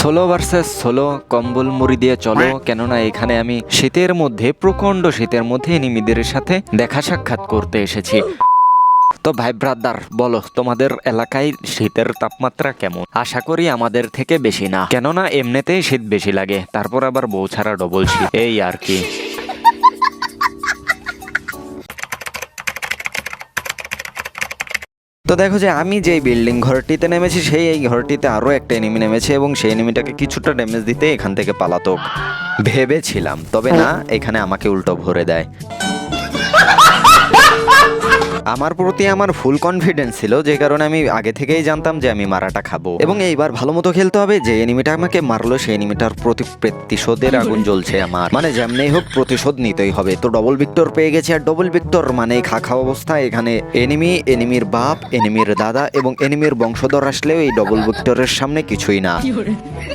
Solo versus ষোলো কম্বল মুড়ি দিয়ে চলো, কেননা এখানে আমি শীতের মধ্যে প্রচণ্ড শীতের মধ্যে এনিমিদের সাথে দেখা সাক্ষাৎ করতে এসেছি। তো ভাই ব্রাদার, বলো, তোমাদের এলাকায় শীতের তাপমাত্রা কেমন? আশা করি আমাদের থেকে বেশি না। কেননা এমনিতেই শীত বেশি লাগে, তারপর আবার বউ ছাড়া ডবল শীত এই আর কি। তো দেখো যে আমি যে বিল্ডিং ঘরটিতে নেমেছি, সেই এই ঘরটিতে আরও একটা এনিমি নেমেছে এবং সেই এনিমিটাকে কিছুটা ড্যামেজ দিতে এখান থেকে পালাতক ভেবেছিলাম। তবে না, এখানে আমাকে উল্টো ভরে দেয়। আমার প্রতি আমার ফুল কনফিডেন্স ছিল যে কারণে আমি আগে থেকেই জানতাম যে আমি মারাটা খাব। এবং এইবার ভালো মতো খেলতে হবে যে এনিমিটা আমাকে মারলো সেই এনিমিটার প্রতি প্রতিশোধের আগুন জ্বলছে আমার। মানে যেমনি হোক প্রতিশোধ নিতেই হবে। তো ডবল ভিক্টর পেয়ে গেছে আর ডবল ভিক্টর মানে খা খাওয়া অবস্থা। এখানে এনিমি এনিমির বাপ এনিমির দাদা এবং এনিমির বংশধর আসলেও এই ডবল ভিক্টরের সামনে কিছুই না।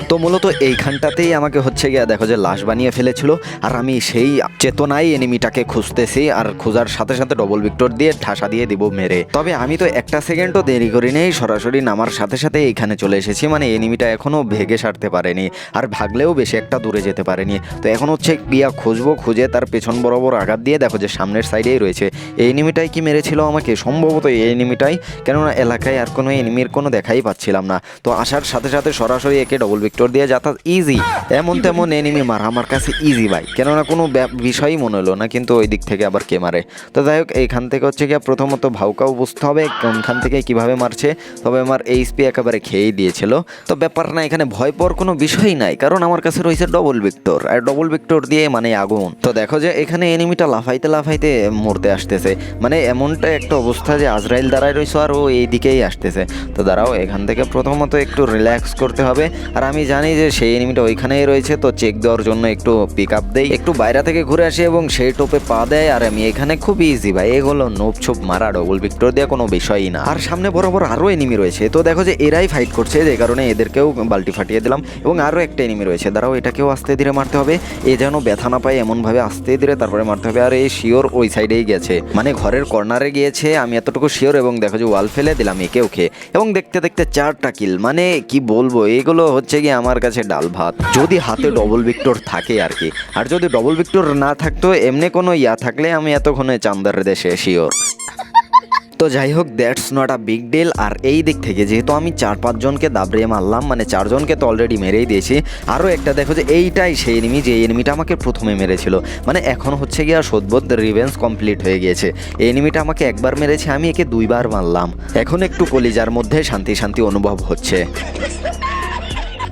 তো মূলত এইখানটাতেই আমাকে হচ্ছে গিয়া দেখো যে লাশ বানিয়ে ফেলেছিল আর আমি সেই চেতনায় এনিমিটাকে খুঁজতেছি আর খোঁজার সাথে সাথে ডবল ভিক্টর দিয়ে ঠাসা দিয়ে দিব মেরে। তবে আমি তো একটা সেকেন্ডও দেরি করি নেই সরাসরি নামার সাথে সাথে এইখানে চলে এসেছি মানে এনিমিটা এখনও ভেগে সারতে পারেনি, আর ভাগলেও বেশি একটা দূরে যেতে পারেনি। তো এখন হচ্ছে বিয়া খুঁজবো, খুঁজে তার পেছন বরাবর আঘাত দিয়ে দেখো যে সামনের সাইডেই রয়েছে। এই এনিমিটাই কি মেরেছিল আমাকে? সম্ভবত এই এনিমিটাই কেননা এলাকায় আর কোনো এনিমির কোনো দেখাই পাচ্ছিলাম না। তো আসার সাথে সাথে সরাসরি একে ডবল ভিক্টর দিয়ে যাতায়াত ইজি এমন তেমন এনিমি মারা আমার কাছে ইজি ভাই, কেননা কোনো বিষয়ই মনে হলো না, কিন্তু ওই দিক থেকে আবার কে মারে। তো যাই হোক, এইখান থেকে হচ্ছে গিয়ে প্রথমত ভাউকাও বুঝতে হবে কোনখান থেকে কীভাবে মারছে। তবে আমার এইচপি একেবারে খেয়েই দিয়েছিল। তো ব্যাপার না, এখানে ভয় পর কোনো বিষয়ই নাই। কারণ আমার কাছে রয়েছে ডবল ভিক্টর আর ডবল ভিক্টর দিয়ে মানে আগুন। তো দেখো যে, এখানে এনিমিটা লাফাইতে লাফাইতে মরতে আসতেছে। মানে এমনটা একটা অবস্থা যে, আজরাইল দাঁড়ায় রয়েছে আর ও এই দিকেই আসতেছে। তো দাঁড়াও, এখান থেকে প্রথমত একটু রিল্যাক্স করতে হবে। আর আমি জানি যে, সেই এনিমিটা ওইখানেই রয়েছে। তো চেক দেওয়ার জন্য একটু পিক আপ দেই। একটু বাইরে থেকে ঘুরে আসি এবং সেই টোপে পা দেয়। আর আমি এখানে খুব ইজি ভাই, এগুলো নোপ ছোপ মারা ডবল ভিক্টর দেওয়া কোনো বিষয়ই না। আর সামনে বরাবর আরও এনিমি রয়েছে। তো দেখো যে এরাই ফাইট করছে, যে কারণে এদেরকেও বাল্টি ফাটিয়ে দিলাম। এবং আরও একটা এনিমি রয়েছে। দাঁড়াও, এটাকেও আস্তে ধীরে মারতে হবে। এ যেন ব্যথা না পায়, এমনভাবে আস্তে ধীরে তারপরে মারতে হবে। আর এই শিওর ওই সাইডেই গেছে। মানে ঘরের কর্নারে গিয়েছে, আমি এতটুকু শিওর এবং দেখো যে ওয়াল ফেলে দিলাম একে ওকে এবং দেখতে দেখতে চারটা কিল মানে কি বলব, এগুলো হচ্ছে কি আমার কাছে ডাল ভাত। যদি হাতে ডবল ভিক্টর থাকে আর কি। আর যদি ডবল ভিক্টর না থাকতো, এমনি কোনো ইয়া থাকলে আমি এতক্ষণে চান্দার দেশে শিওর তো যাই হোক that's not a big deal আর এই দিক থেকে যেহেতু আমি চার পাঁচজনকে দাবড়িয়ে মারলাম মানে চারজনকে তো অলরেডি মেরেই দিয়েছি। আরও একটা দেখো যে এইটাই সেই এনিমি যে এনিমিটা আমাকে প্রথমে মেরেছিল। মানে এখন হচ্ছে গিয়ে সদ্বোধ রিভেন্স কমপ্লিট হয়ে গিয়েছে। এই এনিমিটা আমাকে একবার মেরেছে, আমি একে দুইবার মারলাম। এখন একটু কলিজার মধ্যে শান্তি শান্তি অনুভব হচ্ছে।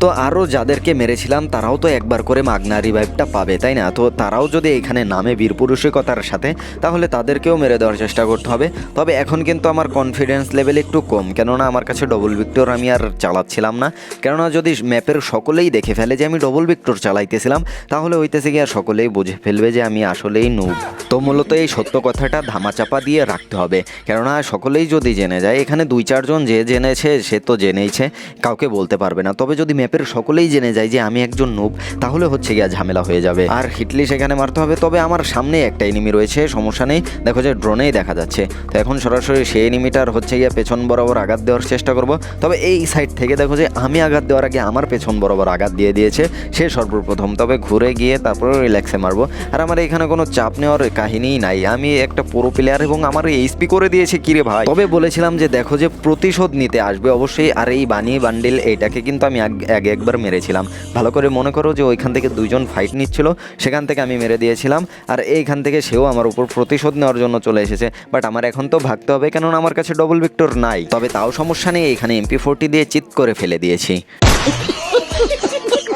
তো আরও যাদেরকে মেরেছিলাম, তারাও তো একবার করে মাগনা রিভাইভটা পাবে, তাই না? তো তারাও যদি এখানে নামে বীরপুরুষিকতার সাথে, তাহলে তাদেরকেও মেরে দেওয়ার চেষ্টা করতে হবে। তবে এখন কিন্তু আমার কনফিডেন্স লেভেল একটু কম, কেননা আমার কাছে ডবল ভিক্টর আমি আর চালাচ্ছিলাম না। কেননা যদি ম্যাপের সকলেই দেখে ফেলে যে আমি ডবল ভিক্টর চালাইতেছিলাম, তাহলে হইতেছে কি আর সকলেই বুঝে ফেলবে যে আমি আসলেই নুব তো মূলত এই সত্য কথাটা ধামাচাপা দিয়ে রাখতে হবে, কেননা সকলেই যদি জেনে যায়, এখানে দুই চারজন যে জেনেছে, সে তো জেনেইছে, কাউকে বলতে পারবে না। তবে যদি ম্যাপের সকলেই জেনে যায় যে আমি একজন নুব তাহলে হচ্ছে গিয়া ঝামেলা হয়ে যাবে। আর হিটলি সেখানে মারতে হবে, তবে আমার সামনে একটা এনিমি রয়েছে, সমস্যা নেই। দেখো যে ড্রোনেই দেখা যাচ্ছে। তো এখন সরাসরি সেই এনিমিটার হচ্ছে গিয়া পেছন বরাবর আঘাত দেওয়ার চেষ্টা করব। তবে এই সাইড থেকে দেখো যে আমি আঘাত দেওয়ার আগে আমার পেছন বরাবর আঘাত দিয়ে দিয়েছে, সে সর্বপ্রথম। তবে ঘুরে গিয়ে তারপরে রিল্যাক্সে মারবো। আর আমার এখানে কোনো চাপ নেওয়ার কাহিনীই নাই। আমি একটা পুরো প্লেয়ার এবং আমার এইচপি করে দিয়েছে কিরে ভাই? তবে বলেছিলাম যে দেখো যে প্রতিশোধ নিতে আসবে অবশ্যই। আর এই বানিয়ে বান্ডিল এইটাকে কিন্তু আমি আগ- একবার মেরেছিলাম। ভালো করে মনে করো যে ওইখান থেকে দুজন ফাইট নিচ্ছিল, সেখান থেকে আমি মেরে দিয়েছিলাম, আর এইখান থেকে সেও আমার উপর প্রতিশোধ নেওয়ার জন্য চলে এসেছে। বাট আমার এখন তো ভাগতে হবে, কেননা আমার কাছে ডবল ভিক্টর নাই। তবে তাও সমস্যা নেই, এখানে এমপি ফোরটি দিয়ে চিৎ করে ফেলে দিয়েছি।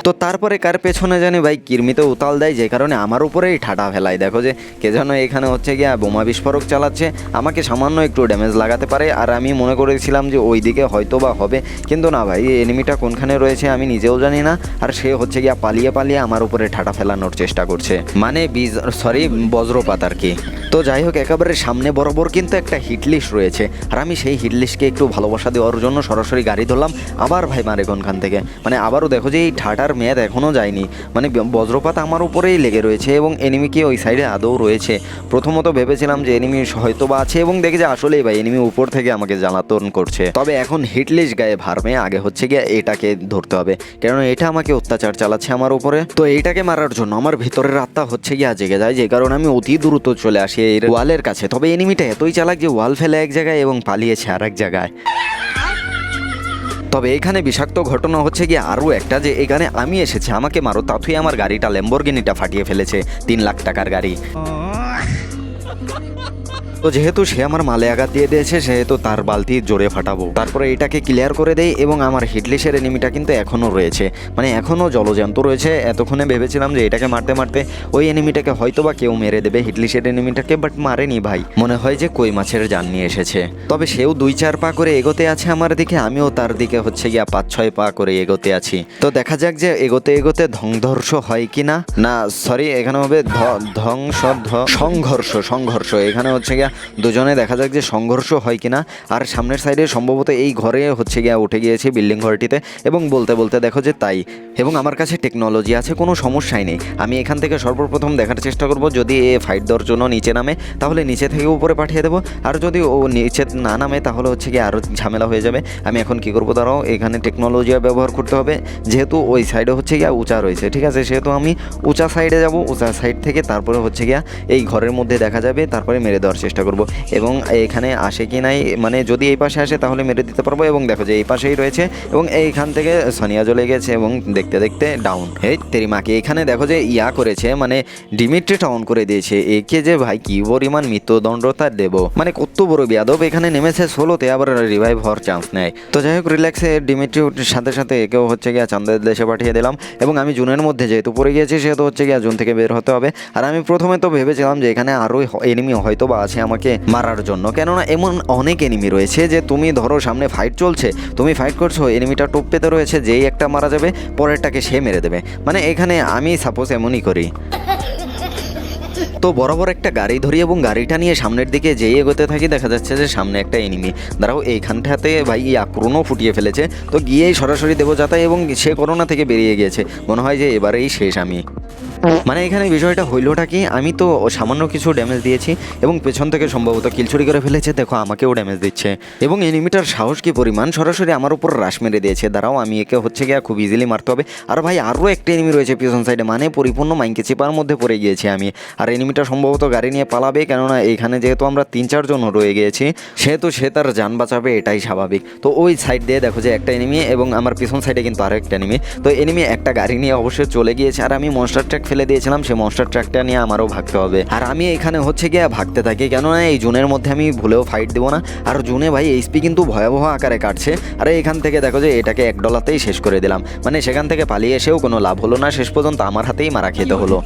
তো তারপরে কার পেছনে জানি ভাই কিরমিতে উতাল দেয়, যে কারণে আমার উপরেই ঠাটা ফেলায়। দেখো যে কে যেন এখানে হচ্ছে গিয়া বোমা বিস্ফোরক চালাচ্ছে, আমাকে সামান্য একটু ড্যামেজ লাগাতে পারে। আর আমি মনে করেছিলাম যে ওই দিকে হয়তো বা হবে, কিন্তু না ভাই এনিমিটা কোনখানে রয়েছে আমি নিজেও জানি না। আর সে হচ্ছে গিয়া পালিয়ে পালিয়ে আমার উপরে ঠাটা ফেলানোর চেষ্টা করছে। মানে বীজ সরি বজ্রপাত আর কি। তো যাই হোক, একেবারে সামনে বরাবর কিন্তু একটা হিটলিস্ট রয়েছে। আর আমি সেই হিটলিস্টকে একটু ভালোবাসা দেওয়ার জন্য সরাসরি গাড়ি ধরলাম। আবার ভাই মারে কোনখান থেকে? মানে আবারও দেখো যে এই ঠাটার মেয়াদ এখনও যায়নি। মানে বজ্রপাত আমার উপরেই লেগে রয়েছে এবং এনিমি কি ওই সাইডে আদৌ রয়েছে। প্রথমত ভেবেছিলাম যে এনিমি হয়তো বা আছে এবং দেখি যে আসলেই ভাই এনিমি উপর থেকে আমাকে জ্বালাতন করছে। তবে এখন হিটলিস গায়ে ভারমে আগে হচ্ছে গিয়ে এটাকে ধরতে হবে। কারণ এটা আমাকে অত্যাচার চালাচ্ছে আমার উপরে। তো এইটাকে মারার জন্য আমার ভিতরের আত্মা হচ্ছে গিয়ে জেগে যায়, যে কারণে আমি অতি দ্রুত চলে আসি এই ওয়ালের কাছে। তবে এনিমিটা এতই চালাক যে ওয়াল ফেলে এক জায়গায় এবং পালিয়েছে আর এক জায়গায়। তবে এখানে বিষাক্ত ঘটনা হচ্ছে গিয়ে আরও একটা যে এখানে আমি এসেছি, আমাকে মারো তাথুই আমার গাড়িটা ল্যাম্বরগিনিটা ফাটিয়ে ফেলেছে, তিন লাখ টাকার গাড়ি। তো যেহেতু সে আমার মালে আঘাত দিয়ে দিয়েছে, সেহেতু তার বালতি জোরে ফাটাবো। তারপরে এটাকে ক্লিয়ার করে দেই এবং আমার হিটলিশের এনিমিটা কিন্তু এখনও রয়েছে। মানে এখনও জলজান্ত রয়েছে। এতক্ষণে ভেবেছিলাম যে এটাকে মারতে মারতে ওই এনিমিটাকে হয়তো বা কেউ মেরে দেবে হিটলিশের এনিমিটাকে বাট মারেনি ভাই। মনে হয় যে কই মাছের জান নিয়ে এসেছে। তবে সেও দুই চার পা করে এগোতে আছে আমার দিকে, আমিও তার দিকে হচ্ছে গিয়া পাঁচ ছয় পা করে এগোতে আছি। তো দেখা যাক যে এগোতে এগোতে ধ্বংধর্ষ হয় কি না না সরি এখানে হবে ধ্বংস সংঘর্ষ সংঘর্ষ। এখানে হচ্ছে গিয়া দুজনে দেখা যাক যে সংঘর্ষ হয় কিনা। আর সামনের সাইডে সম্ভবত এই ঘরে হচ্ছে গিয়া উঠে গিয়েছে বিল্ডিং ঘরটিতে। এবং বলতে বলতে দেখো যে তাই। এবং আমার কাছে টেকনোলজি আছে, কোনো সমস্যাই নেই। আমি এখান থেকে সর্বপ্রথম দেখার চেষ্টা করব, যদি এ ফাইট দেওয়ার জন্য নিচে নামে, তাহলে নিচে থেকে উপরে পাঠিয়ে দেবো। আর যদি ও নিচে না নামে, তাহলে হচ্ছে গিয়ে আরও ঝামেলা হয়ে যাবে। আমি এখন কি করব তারাও এখানে টেকনোলজি ব্যবহার করতে হবে। যেহেতু ওই সাইডে হচ্ছে গিয়া উঁচা রয়েছে, ঠিক আছে? সেহেতু আমি উঁচা সাইডে যাব, উঁচা সাইড থেকে তারপরে হচ্ছে গিয়া এই ঘরের মধ্যে দেখা যাবে, তারপরে মেরে দেওয়ার চেষ্টা করব। এবং এখানে আসে কি নাই মানে যদি এই পাশে আসে তাহলে মেরে দিতে পারব। এবং দেখো যে এই পাশেই রয়েছে। এবং এইখান থেকে সানিয়া চলে গেছে এবং দেখতে দেখতে ডাউন হে, তেরি মাকে, এখানে দেখো যে ইয়া করেছে মানে ডিমিট্রি টাউন করে দিয়েছে। একে যে ভাই, কি পরিমাণ মৃত্যুদণ্ড তার দেবো। মানে কত বড় বিয়াদব, এখানে নেমেছে ষোলোতে, আবার রিভাইভ হওয়ার চান্স নেয়। তো যাই হোক রিল্যাক্সে ডিমিট্রির সাথে সাথে একেও হচ্ছে গিয়া চান্দের দেশে পাঠিয়ে দিলাম। এবং আমি জুনের মধ্যে যেহেতু পড়ে গিয়েছি, সেহেতু হচ্ছে গিয়া জুন থেকে বের হতে হবে। আর আমি প্রথমে তো ভেবেছিলাম যে এখানে আরও এনিমি হয়তো বা আছে আমাকে মারার জন্য। কেননা এমন অনেক এনিমি রয়েছে যে তুমি ধরো সামনে ফাইট চলছে, তুমি ফাইট করছ এনিমিটা টোপ পেতে রয়েছে, যেই একটা মারা যাবে, পরেরটাকে সে মেরে দেবে। মানে এখানে আমি সাপোজ এমনই করি। তো বরাবর একটা গাড়ি ধরি এবং গাড়িটা নিয়ে সামনের দিকে যেই এগোতে থাকি, দেখা যাচ্ছে যে সামনে একটা এনিমি দাঁড়াও, এইখানটাতে ভাই এই আক্রমণও ফুটিয়ে ফেলেছে। তো গিয়েই সরাসরি দেবো যাতাই এবং সে করোনা থেকে বেরিয়ে গিয়েছে। মনে হয় যে এবারেই শেষ আমি। মানে এখানে বিষয়টা হইলোটা কি, আমি তো সামান্য কিছু ড্যামেজ দিয়েছি এবং পেছন থেকে সম্ভবত কিলচুরি করে ফেলেছে, দেখো আমাকেও ড্যামেজ দিচ্ছে। এবং এনিমিটার সাহস কি পরিমাণ? সরাসরি আমার উপর রাশ মেরে দিয়েছে। দাঁড়াও, আমি একে হচ্ছে গিয়ে খুব ইজিলি মারতে হবে। আর ভাই আরও একটা এনিমি রয়েছে পিছন সাইডে মানে পরিপূর্ণ মাইনকে চিপার মধ্যে পড়ে গিয়েছি আমি। আর এনিমিটা সম্ভবত গাড়ি নিয়ে পালাবে, কেননা এইখানে যেহেতু আমরা তিন চারজন রয়ে গিয়েছি সেহেতু সে তার যান বাঁচাবে, এটাই স্বাভাবিক। তো ওই সাইড দিয়ে দেখো যে একটা এনিমি এবং আমার পিছন সাইডে কিন্তু আরও একটা এনিমি তো এনিমি একটা গাড়ি নিয়ে অবশ্যই চলে গিয়েছে। আর আমি মনস্টার ফেলে দিয়েছিলাম, সেই মনস্টার ট্র্যাকটা নিয়ে আমারও ভাগতে হবে। আর আমি এখানে হচ্ছে গিয়ে ভাগতে থাকি, কেননা এই জুনের মধ্যে আমি ভুলেও ফাইট দেবো না। আর জুনে ভাই এইচপি কিন্তু ভয়াবহ আকারে কাটছে। আর এখান থেকে দেখো যে, এটাকে এক ডলাতেই শেষ করে দিলাম। মানে সেখান থেকে পালিয়ে এসেও কোনো লাভ হলো না, শেষ পর্যন্ত আমার হাতেই মারা খেতে হলো।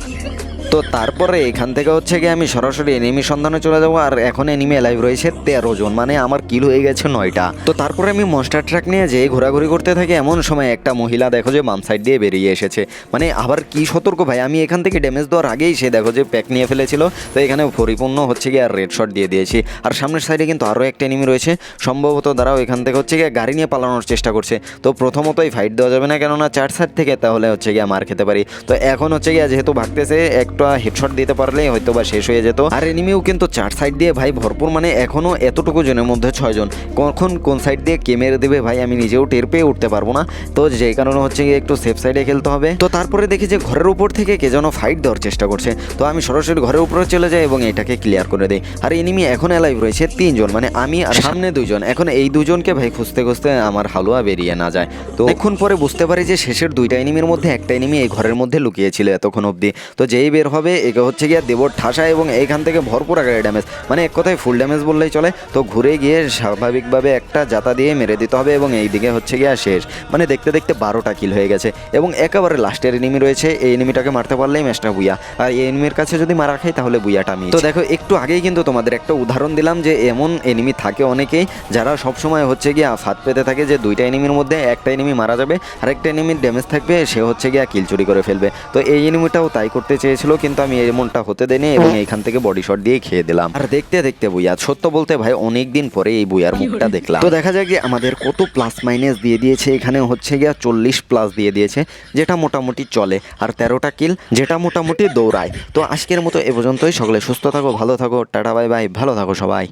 তো তারপরে এখান থেকে হচ্ছে গিয়ে আমি সরাসরি এনিমি সন্ধানে চলে যাব, আর এখন এনিমি লাইভ রয়েছে তেরো জন মানে আমার কিল হয়ে গেছে নয়টা। তো তারপরে আমি মনস্টার ট্রাক নিয়ে যেয়ে ঘোরাঘুরি করতে থাকি, এমন সময় একটা মহিলা দেখো যে বাম সাইড দিয়ে বেরিয়ে এসেছে। মানে আবার কি সতর্ক ভাই, আমি এখান থেকে ড্যামেজ দেওয়ার আগেই সে দেখো যে প্যাক নিয়ে ফেলেছিল, তো এখানে পরিপূর্ণ হচ্ছে গিয়ে আর রেড শট দিয়ে দিয়েছি। আর সামনের সাইডে কিন্তু আরও একটা এনিমি রয়েছে, সম্ভবত দাঁড়াও এখান থেকে হচ্ছে গিয়ে গাড়ি নিয়ে পালানোর চেষ্টা করছে। তো প্রথমতই ফাইট দেওয়া যাবে না, কেননা চার সাইড থেকে তাহলে হচ্ছে গিয়ে মার খেতে পারি। তো এখন হচ্ছে গিয়ে যেহেতু ভাগতেছে একটা হেডশট দিতে পারলেই হয়তো বা শেষ হয়ে যেত। আর এনিমিও কিন্তু চার সাইড দিয়ে ভাই ভরপুর মানে এখনও এতটুকু জনের মধ্যে ছয়জন। কখন কোন সাইড দিয়ে কে মেরে দেবে ভাই আমি নিজেও টের পেয়ে উঠতে পারব না। তো যেই কারণে হচ্ছে একটু সেফ সাইডে খেলতে হবে। তো তারপরে দেখি যে ঘরের উপর থেকে কে যেন ফাইট দেওয়ার চেষ্টা করছে। তো আমি সরাসরি ঘরের উপরে চলে যাই এবং এটাকে ক্লিয়ার করে দেই। আর এনিমি এখন অ্যালাইভ রয়েছে তিনজন মানে আমি আর সামনে দুজন এখন এই দুজনকে ভাই খুঁজতে খুঁজতে আমার হালুয়া বেরিয়ে না যায়। তো এখন পরে বুঝতে পারি যে শেষের দুইটা এনিমির মধ্যে একটা এনিমি এই ঘরের মধ্যে লুকিয়েছিল এতক্ষণ অবধি। তো যেই বের হবে, একে হচ্ছে গিয়ে দেবর ঠাসা এবং এইখান থেকে ভরপুর আকারে ড্যামেজ মানে এক কথায় ফুল ড্যামেজ বললেই চলে। তো ঘুরে গিয়ে স্বাভাবিকভাবে একটা জাতা দিয়ে মেরে দিতে হবে এবং এই দিকে হচ্ছে গিয়ে শেষ। মানে দেখতে দেখতে বারোটা কিল হয়ে গেছে এবং একেবারে লাস্টের এনিমি রয়েছে। এই এনিমিটাকে মারতে পারলেই ম্যাচটা বুইয়া। আর এই এনিমির কাছে যদি মারা খাই তাহলে বুইয়াটা আমি। তো দেখো, একটু আগেই কিন্তু তোমাদের একটা উদাহরণ দিলাম যে এমন এনিমি থাকে অনেকেই যারা সবসময় হচ্ছে গিয়ে ফাঁদ পেতে থাকে যে দুইটা এনিমির মধ্যে একটা এনিমি মারা যাবে আর একটা এনিমির ড্যামেজ থাকবে, সে হচ্ছে গিয়ে কিল চুরি করে ফেলবে। তো এই এনিমিটাও তাই করতে চেয়েছিল কিন্তু আমি এমনটা হতে দেনি এবং এইখান থেকে বডি শট দিয়ে খেয়ে দিলাম। আর দেখতে দেখতে বুইয়া সত্য বলতে ভাই অনেক দিন পরে এই বুইয়ার মুখটা দেখলাম। তো দেখা যায় যে আমাদের কত প্লাস মাইনাস দিয়ে দিয়েছে এখানে হচ্ছে গিয়া চল্লিশ প্লাস দিয়ে দিয়েছে যেটা মোটামুটি চলে। আর তেরোটা কিল যেটা মোটামুটি দৌড়ায়। তো আজকের মতো এ পর্যন্তই সকলে সুস্থ থাকো ভালো থাকো টাটা বাই বাই ভালো থাকো সবাই।